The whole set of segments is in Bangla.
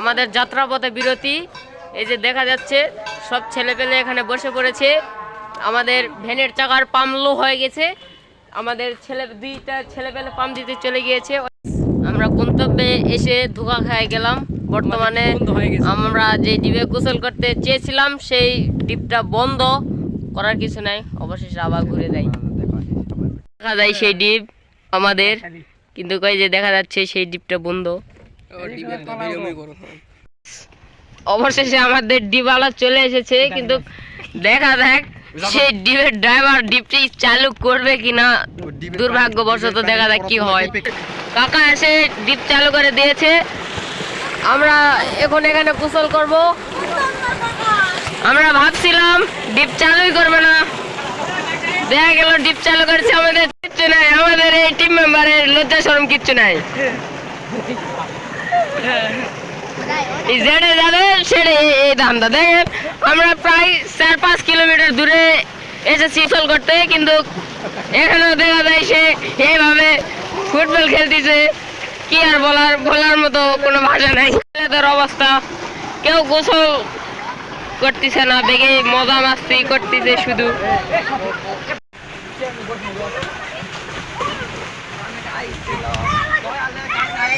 আমাদের যাত্রাপথে বিরতি। এই যে দেখা যাচ্ছে সব ছেলেপেলে এখানে বসে পড়েছে। আমাদের ভ্যানের চাকার পাম্প লো হয়ে গেছে। আমাদের ছেলে দুইটা ছেলেপেলে পাম্প দিতে চলে গিয়েছে। আমরা গন্তব্যে এসে ধোকা খেয়ে গেলাম। বর্তমানে আমরা যে ডিপে গোসল করতে চেয়েছিলাম সেই ডিপটা বন্ধ। করার কিছু নাই অবশেষে আবার ঘুরে যাই। দেখা যায় সেই ডিপ আমাদের। কিন্তু কই যে দেখা যাচ্ছে সেই ডিপটা বন্ধ। অবশেষে আমাদের ডিবালা চলে এসেছে কিন্তু দেখা দেখ সেই ডিপের ড্রাইভার ডিপটি চালু করবে কিনা। দুর্ভাগ্যবশত দেখা যাক কি হয়। কাকা এসে ডিপ চালু করে দিয়েছে। আমরা এখন এখানে কুশল করব। আমরা ভাবছিলাম ডিপ চালুই করবে না। দেখা গেল ডিপ চালু করেছে। আমাদের কিচ্ছু নাই। আমাদের এই টিম মেম্বারের লজ্জা শরম কিচ্ছু নাই। যেটা যাবে সেটা এই- দামটা দেখেন, আমরা প্রায় চার পাঁচ কিলোমিটার দূরে এসেছি গোসল করতে, কিন্তু এখানেও দেখা যায় সে এইভাবে ফুটবল খেলতেছে। কি আর বলার বলার মতো কোনো ভাষা নাই। ছেলেদের অবস্থা, কেউ গোসল করতেছে না দেখে মজা মাস্তি করতেছে শুধু।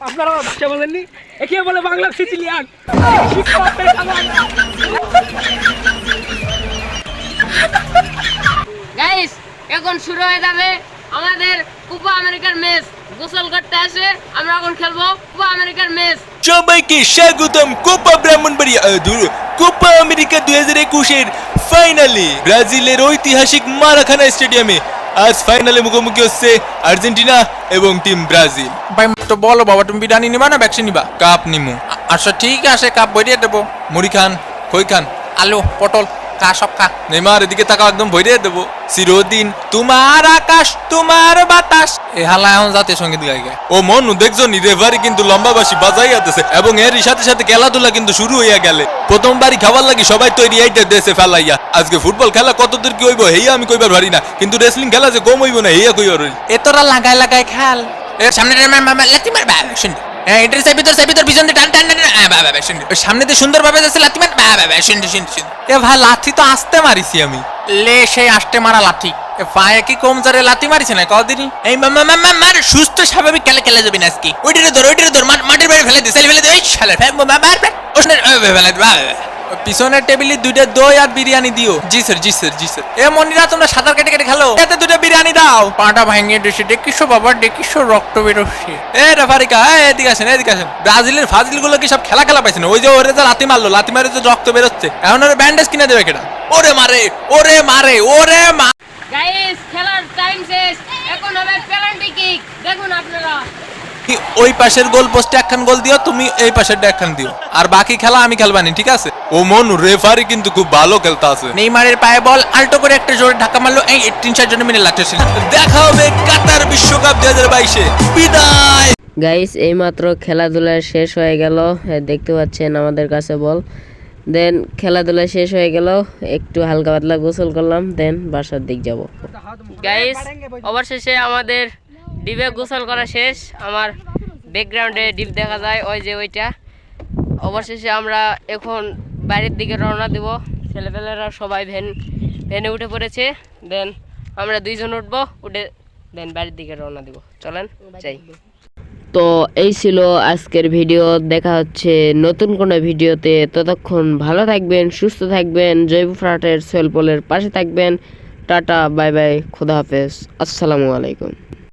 আপনারা ভাষা বলেননি? একে বলে বাংলা সিচিলিয়ান গাইস এখন শুরু হয়ে যাবে আমাদের কুপা আমেরিকার ম্যাচ গোসল করতে আসে আমরা এখন খেলব কুপা আমেরিকার ম্যাচ সবাইকে স্বাগতম কোপা ব্রাহ্মণবাড়িয়া দূর কোপা আমেরিকা দুই হাজার একুশের ফাইনালে ব্রাজিলের ঐতিহাসিক মারাখানা স্টেডিয়ামে আজ ফাইনালে মুখোমুখি হচ্ছে আর্জেন্টিনা এবং টিম ব্রাজিল। ভাই তো বলো বাবা তুমি বিরিয়ানি নিবা না ভ্যাকসিন নিবা? কাপ নিমু। আচ্ছা ঠিক আছে কাপ ভরিয়ে দেবো। মুড়ি খান খই খান। আলু পটল। সব খা নেমার এদিকে তাকাও একদম ভরিয়ে দেবো। চিরদিন তোমার আকাশ তোমার বাতাস। এ হালা এখন জাতীয় সংগীত গাই গায় ও মনু দেখছ নি রেফারি কিন্তু লম্বা বাসি বাজাই আতেছে। এবং এরই সাথে সাথে খেলাধুলা কিন্তু শুরু হইয়া গেলে। প্রথমবারই খাবার লাগি সবাই তৈরি এইটা দেশে ফেলাইয়া। আজকে ফুটবল খেলা কতদূর কি হইব হেইয়া আমি কইবার পারি না। কিন্তু রেসলিং খেলা যে কম হইব না হেইয়া কইবার। এ তোরা লাগাই লাগাই খেল। এর সামনে লাতি মার বা শুন এটার সাইড ভিতর সাইড ভিতর পিছন দিয়ে টান টান টান সামনে দিয়ে সুন্দর ভাবে যাচ্ছে লাথি মার বা বা বা শুন শুন শুন এ ভাই লাথি তো আসতে মারিছি আমি লে সেই আসতে মারা লাথি এ পায়ে কি কম জোরে লাথি মারিছে না কদিনই এই মা মা মা মার সুস্থ স্বাভাবিক খেলে খেলে যাবি না আজকে ওইটারে ধর ওইটারে ধর মাটির বাইরে ফেলে দে ফেলে দে এই শালা মার ওসনে ফেলে দে। ওই পিছনের টেবিলে দুইটা দই আর বিরিয়ানি দিও। জি স্যার জি স্যার জি স্যার। এ মনিরা তোমরা সাঁতার কেটে কেটে খেলো। এতে দুইটা বিরিয়ানি দাও। পাটা ভাঙিয়ে দিছে দেখিস বাবা দেখিস রক্ত বেরোচ্ছে। এ রেফারিকা এ এদিকে আসেন এদিকে আসেন। ব্রাজিলের ফাজিলগুলো কি সব খেলা খেলা পাইছে না? ওই যে ওরে যে লাথি মারলো লাথি মারে যে রক্ত বেরোচ্ছে। এখন ওরে ব্যান্ডেজ কিনে দেবে কেটা ওরে মারে ওরে মারে ওরে মা গাইস খেলার টাইম শেষ। এখন হবে পেনাল্টি কিক দেখুন আপনারা। ওই পাশের গোল পোস্টে একখান গোল দিও তুমি এই পাশের একখান দিও। আর বাকি খেলা আমি খেলবানি ঠিক আছে? ও মন রেফারি কিন্তু খুব ভালো খেলতে আছে নেইমারের পায়ে বল আল্টো করে একটা জোরে ধাক্কা মারলো এই তিন চার জনের মিলে লাগতেছিল দেখা হবে কাতার বিশ্বকাপ দুই হাজার বাইশে। বিদায়! গাইস এইমাত্র খেলাধুলা শেষ হয়ে গেল। দেখতে পাচ্ছেন আমাদের কাছে বল। দেন খেলাধুলা শেষ হয়ে গেল। একটু হালকা পাতলা গোসল করলাম দেন বাসার দিক যাব। গাইস অবশেষে আমাদের ডিপে গোসল করা শেষ। আমার ব্যাকগ্রাউন্ডে ডিপ দেখা যায় ওই যে ওইটা। অবশেষে আমরা এখন বাড়ির দিকে রওনা দেব। ছেলেপেলেরা সবাই ভ্যান ভ্যানে উঠে পড়েছে। দেন আমরা দুইজন উঠবো, উঠে দেন বাড়ির দিকে রওনা দেব। চলেন, যাই। তো এই ছিল আজকের ভিডিও। দেখা হচ্ছে নতুন কোনো ভিডিওতে। ততক্ষণ ভালো থাকবেন, সুস্থ থাকবেন, জৈব ফ্রাটের সেলপলের পাশে থাকবেন। টাটা, বাই বাই, খুদা হাফেজ। আসসালামু আলাইকুম।